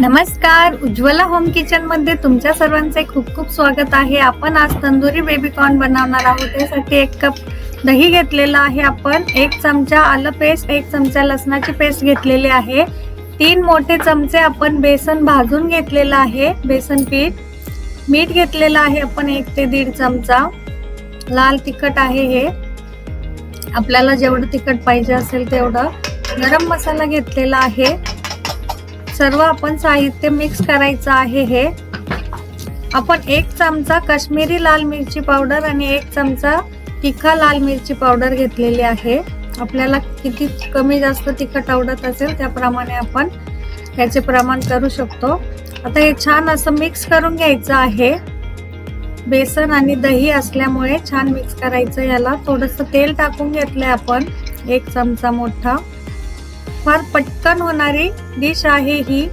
नमस्कार उज्ज्वला होम किचनमध्ये तुमच्या सर्वांचे खूप खूप स्वागत आहे. आपण आज तंदुरी बेबी कॉर्न बनवणार आहोत. त्यासाठी एक कप दही घेतलेला आहे आपण एक चमचा आलं पेस्ट एक चमचा लसणाची पेस्ट घेतलेली आहे. तीन मोठे चमचे आपण बेसन भाजून घेतलेलं आहे बेसन पीठ. मीठ घेतलेलं आहे आपण एक ते दीड चमचा. लाल तिखट आहे हे. आपल्याला जेवढं तिखट पाहिजे असेल तेवढं. गरम मसाला घेतलेला आहे. सर्व आपण साहित्य मिक्स करायचं आहे हे. आपण एक चमचा काश्मीरी लाल मिरची पावडर आणि एक चमचा तिखा लाल मिरची पावडर घेतलेली आहे. आपल्याला किती कमी जास्त तिखट आवडत असेल त्याप्रमाणे आपण याचे प्रमाण करू शकतो. आता हे छान असं मिक्स करून घ्यायचं आहे. बेसन आणि दही असल्यामुळे छान मिक्स करायचं याला. थोडंसं तेल टाकून घेतलंय आपण. एक चमचा मोठा. फार पटकन होणारी डिश आहे ही.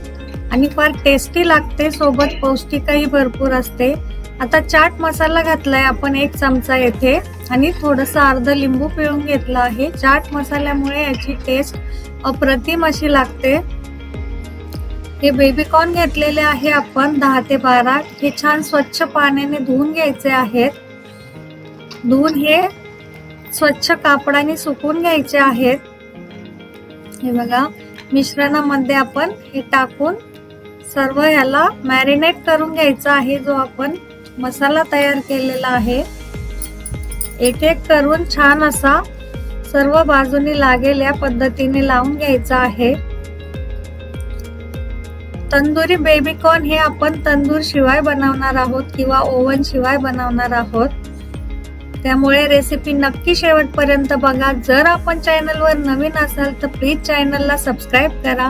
आणि फार टेस्टी लागते सोबत पौष्टिकही भरपूर असते. आता चाट मसाला घातलाय आपण एक चमचा येथे. आणि थोडंसं अर्ध लिंबू पिळून घेतलं आहे. चाट मसाल्यामुळे याची टेस्ट अप्रतिम अशी लागते. हे बेबी कॉर्न घेतलेले आहे आपण दहा ते बारा. हे छान स्वच्छ पाण्याने धुवून घ्यायचे आहेत. धुवून हे स्वच्छ कापडाने सुकून घ्यायचे आहेत. हे बघा मिश्रणामध्ये आपण हे टाकून सर्व ह्याला मॅरिनेट करून घ्यायचा आहे जो आपण मसाला तयार केलेला आहे. एक एक करून छान असा सर्व बाजूनी लागेल या पद्धतीने लावून घ्यायचा आहे. तंदुरी बेबीकॉर्न हे आपण तंदूर शिवाय बनवणार आहोत किंवा ओव्हन शिवाय बनवणार आहोत. त्यामुळे रेसिपी नक्की शेवटपर्यंत बघा. जर आपण चॅनलवर नवीन असाल तर प्लीज चॅनलला सबस्क्राईब करा.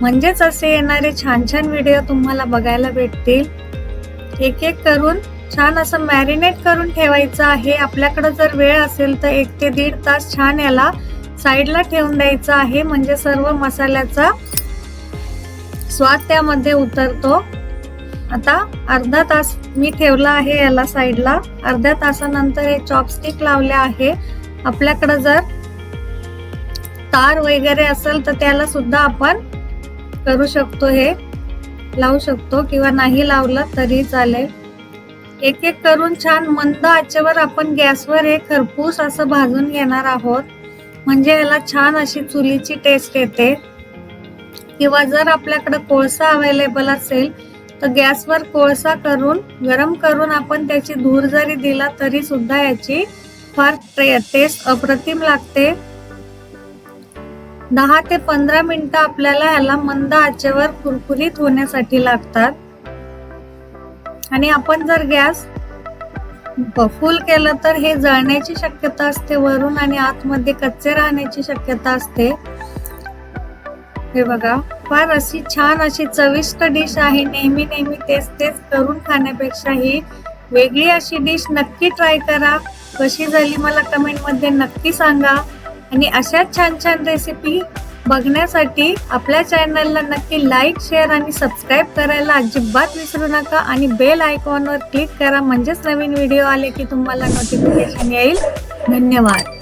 म्हणजेच असे येणारे छान छान व्हिडिओ तुम्हाला बघायला भेटतील. एक एक करून छान असं मॅरिनेट करून ठेवायचं आहे. आपल्याकडं जर वेळ असेल तर एक ते दीड तास छान याला साईडला ठेवून द्यायचं आहे. म्हणजे सर्व मसाल्याचा स्वाद त्यामध्ये उतरतो. आता अर्धा तास मी ठेवला आहे याला साईडला. अर्ध्या तासानंतर हे चॉपस्टिक लावले आहे. आपल्याकडे जर तार वगैरे असेल तर त्याला सुद्धा आपण करू शकतो हे. लावू शकतो किंवा नाही लावलं तरी चालेल. एक एक करून छान मंद आचेवर आपण गॅसवर हे खरपूस असं भाजून घेणार आहोत. म्हणजे याला छान अशी चुलीची टेस्ट येते. किंवा जर आपल्याकडे कोळसा अवेलेबल असेल तर गॅसवर कोळसा करून गरम करून आपण त्याची धूर जरी दिला तरी सुद्धा याची फार टेस्ट अप्रतिम लागते. दहा ते पंधरा मिनिटं आपल्याला ह्याला मंद आचेवर कुरकुरीत होण्यासाठी लागतात. आणि आपण जर गॅस फुल केलं तर हे जळण्याची शक्यता असते वरून आणि आतमध्ये कच्चे राहण्याची शक्यता असते. हे बघा फार अशी छान अशी चविष्ट डिश आहे. नेहमी नेहमी तेच तेच करून खाण्यापेक्षा ही वेगळी अशी डिश नक्की ट्राय करा. कशी झाली मला कमेंटमध्ये नक्की सांगा. आणि अशाच छान छान रेसिपी बघण्यासाठी आपल्या चॅनलला नक्की लाईक शेअर आणि सबस्क्राईब करायला अजिबात विसरू नका. आणि बेल आयकॉनवर क्लिक करा. म्हणजेच नवीन व्हिडिओ आले की तुम्हाला नोटिफिकेशन येईल. धन्यवाद.